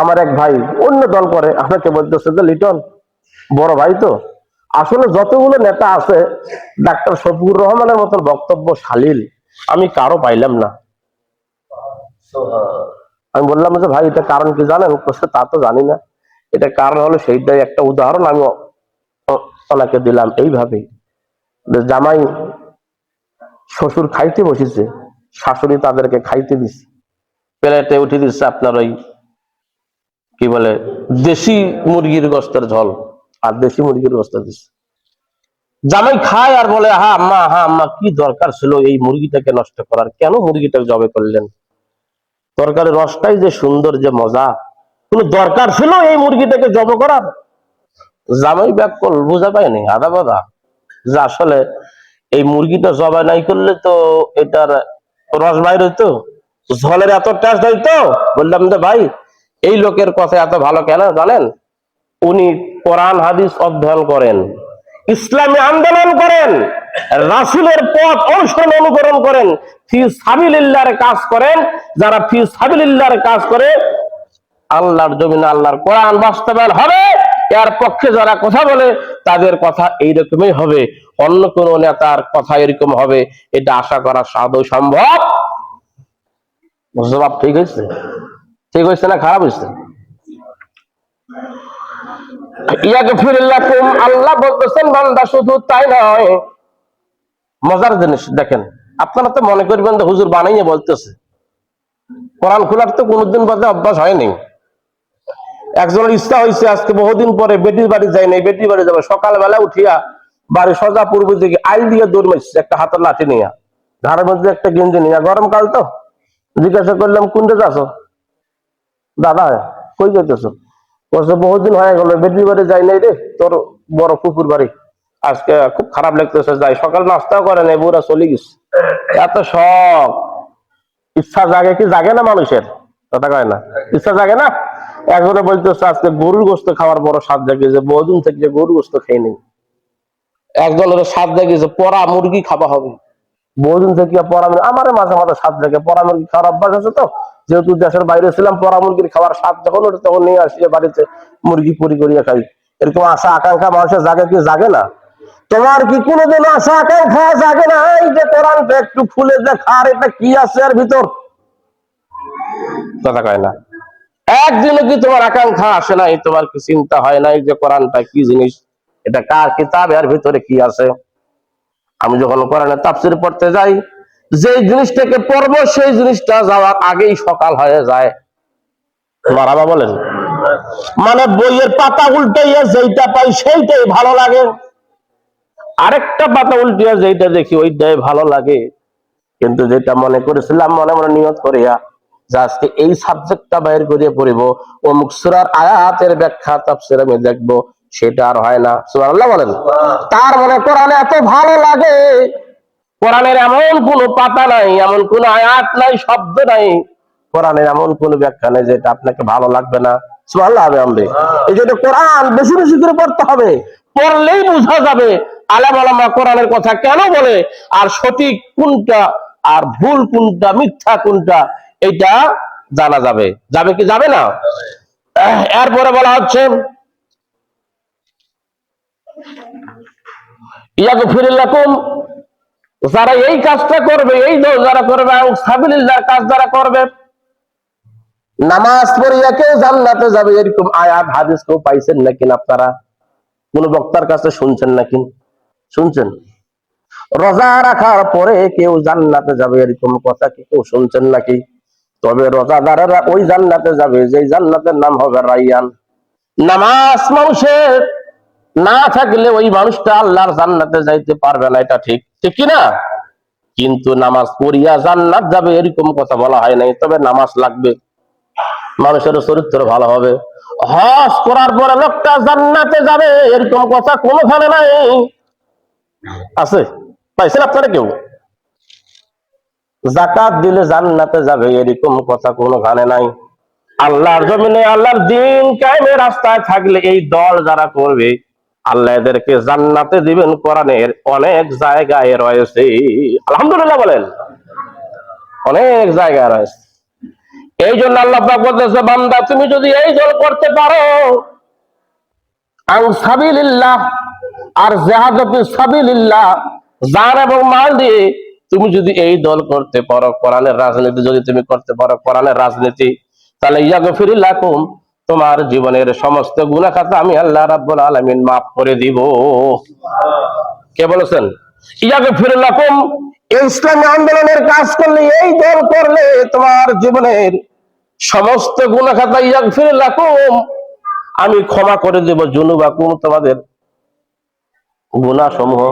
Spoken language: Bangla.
আমার এক ভাই অন্য দল করে আপনাকে বলতেছে যে লিটন বড় ভাই তো। আসলে যতগুলো নেতা আছে ডাক্তার শফিকুর রহমানের মতন বক্তব্য শালীল আমি কারও পাইলাম না। আমি বললাম যে ভাই এটা কারণ কি জানেন? বলছে, তা তো জানি না। এটা কারণ হলো সেইটাই একটা উদাহরণ আমি ওনাকে দিলাম এইভাবেই। জামাই শ্বশুর খাইতে বসেছে শাশুড়ি তাদেরকে খাইতে দিচ্ছে প্লেটে উঠে দিচ্ছে আপনার ওই কি বলে, দেশি মুরগির গোস্তের ঝোল। আর দেশি মুরগির গোস্ত দিচ্ছে জামাই খায় আর বলে, হা, আম্মা হা, আম্মা, কি দরকার ছিল এই মুরগিটাকে নষ্ট করার? কেন মুরগিটাকে জবে করলেন? তরকারি রসটাই যে সুন্দর, যে মজা। কোন দরকার ছিল এই মুরগিটাকে জব করার? জামাই ব্যাক কল বোঝা পায়নি আদা বাদা যে আসলে এই মুরগিটা জবাই নাই করলে তো এটার রস বাইর হইতো, ঝলের এত টেস্ট হইতো। বললাম যে, ভাই এই লোকের কথা এত ভালো কেন জানেন? উনি কোরআন, হাদিস অধ্যয়ন করেন, ইসলামী আন্দোলন করেন, রাসুলের পথ অনুসরণ অনুকরণ করেন, ফি সাবিলিল্লাহর কাজ করেন, যারা ফি সাবিলিল্লাহর কাজ করে, আল্লাহর জমিন আল্লাহর কোরআন বাস্তবায়ন হবে, এর পক্ষে যারা কথা বলে, তাদের কথা এইরকমই হবে, অন্য কোন নেতার কথা এরকম হবে, এটা আশা করা সাধু সম্ভব? ঠিক হয়েছে ঠিক হয়েছে না খারাপ হয়েছে। আল্লাহ বলতেছেন, বান্দা শুধু তাই নয়, মজার জিনিস দেখেন, আপনারা তো মনে করবেন হুজুর বানাইয়ে বলতেছে। কোরআন খোলার তো কোনোদিন বাদে অভ্যাস হয়নি। একজনের ইচ্ছা হয়েছে আজকে বহুদিন পরে বেটির বাড়ি যাই নাই, বেটির বাড়ি যাবে, সকালবেলা উঠিয়া বাড়ি সজা পূর্ব দিকে আইল দিয়ে দৌড় মারছে, একটা হাতের লাঠি নিয়ে। ঘরের মধ্যে একটা গেঞ্জি নিয়ে, গরমকাল তো। জিজ্ঞাসা করলাম কোনটা যাচ্ছ দাদা, কই যাইতেছ? বলছে বহুদিন হয়ে গেল, বেটির বাড়ি যাই নাই রে, তোর বড় কুকুর বাড়ি। আজকে খুব খারাপ লাগতেছে, যাই, সকাল নাস্তাও করে নাই বুড়া চলে গেছে। এত শখ। ইচ্ছা জাগে কি, জাগে না মানুষের? কথা কয় না। ইচ্ছা জাগে না? একজনে বলতেছে, আজকে গরুর গোস্ত খাওয়ার বড় স্বাদ জাগে যে, বহুদিন থেকে গরুর গোস্ত খেয়ে নেই। একজনের স্বাদ জাগে যে পরা মুরগি খাওয়া হবে। বহুদিন থেকে পরা আমার মাঝে মাঝে স্বাদ জাগে পরা মুরগি খাওয়ার অভ্যাস আছে তো? যেহেতু দেশের বাইরে ছিলাম, পরা মুরগির খাওয়ার স্বাদ যখন ওঠে তখন নিয়ে আসি বাড়িতে মুরগি পুরি করিয়া খাই। এরকম আশা, আকাঙ্ক্ষা মানুষের জাগে কি জাগে না? তোমার কি কোনোদিন আশা, আকাঙ্ক্ষা জাগে না এই যে কোরআনটা একটু খুলে দেখা আর এটা কি আছে এর ভিতর? কথা কয় না। একদিনও কি তোমার আকাঙ্ক্ষা আসে নাই, তোমার কি চিন্তা হয় নাই যে কোরআনটা কি জিনিস? এটা কার কিতাব, এর ভিতরে কি আছে? আমি যখন কোরআনের তাফসির পড়তে যাই যে জিনিসটাকে পড়ব সেই জিনিসটা যাওয়ার আগেই সকাল হয়ে যায়। মারাবা বলেন। মানে বইয়ের পাতা উল্টাইয়া যেইটা পাই সেইটাই ভালো লাগে। আরেকটা পাতা উল্টিয়া যেইটা দেখি ওইটাই ভালো লাগে। কিন্তু যেটা মনে করেছিলাম মনে মনে নিয়ত করিয়া আজকে এই সাবজেক্টটা বাইর করিয়া পড়িব অমুক সুরার আয়াতের ব্যাখ্যা তাফসির আমি দেখব সেটা আর হয় না। সুবহানাল্লাহ বলেন। তার মানে কোরআনে এত ভালো লাগে কোরআনের এমন কোন পাতা নাই এমন কোন আয়াত নাই শব্দ নাই। কোরআনের এমন কোন ব্যাখ্যা নেই যেটা আপনাকে ভালো লাগবে না। এই জন্য কোরআন বেশি বেশি করে পড়তে হবে। পড়লেই বোঝা যাবে আলাম আলামা কোরআনের কথা কেন বলে আর সঠিক কোনটা আর ভুল কোনটা মিথ্যা কোনটা এটা জানা যাবে। যাবে কি যাবে না? এরপরে বলা হচ্ছে যারা এই কাজটা করবে, এই দোষ যারা করবে এবং কাজ যারা করবে, নামাজ পড়িয়া কেউ জান্নাতে যাবে এরকম আয়াত, হাদিস কেউ পাইছেন নাকি আপনারা? কোন বক্তার কাছে শুনছেন নাকি? শুনছেন? রোজা রাখার পরে কেউ জান্নাতে যাবে এরকম কথা কি কেউ শুনছেন নাকি? তবে রোজাদারেরা ওই জান্নাতে যাবে যে জান্নাতের নাম হবে রাইয়ান। নামাজ মানুষের না থাকলে ওই মানুষটা আল্লাহর জান্নাতে যাইতে পারবে না, এটা ঠিক। ঠিক কি না কিন্তু নামাজ পড়িয়া জান্নাত যাবে এরকম কথা বলা হয় নাই, তবে নামাজ লাগবে। মানুষের চরিত্র ভালো হবে। হজ করার পরে লোকটা জান্নাতে যাবে, এরকম কথা কোনোখানে নাই। আছে? পাইছেন আপনারা কেউ? জাকাত দিলে জান্নাতে যাবে, এরকম কথা কোনো কোনোখানে নাই। আল্লাহর জমিনে আল্লাহর দিন কায়েমে রাস্তায় থাকলে এই দল যারা করবে আল্লাহ এদেরকে জান্নাতে দিবেন কোরআনের অনেক জায়গায় রয়েছে। আলহামদুলিল্লাহ বলেন, অনেক জায়গায় রয়েছে। এই জন্য আল্লাহ বলতেছে, বান্দা, তুমি যদি এই দল করতে পারো আর জাহাদাতু সাবিলিল্লাহ, জান এবং মাল দিয়ে তুমি যদি এই দল করতে পারো, কোরআনের রাজনীতি যদি তুমি করতে পারো, কোরআনের রাজনীতি, তাহলে ইয়াগফিরিল্লাকুম তোমার জীবনের সমস্ত গুনাহ খাতা আমি আল্লাহ রাব্বুল আলামিন মাফ করে দিব। কে বলেছেন? ইয়াগফিরিল্লাকুম। এই ইসলামী আন্দোলনের কাজ করলে এই দল করলে তোমার জীবনের সমস্ত গুনাহ খাতা ইয়াগফিরিল্লাকুম। আমি ক্ষমা করে দেব, জুনুবাকুম তোমাদের গুনাহ সমূহ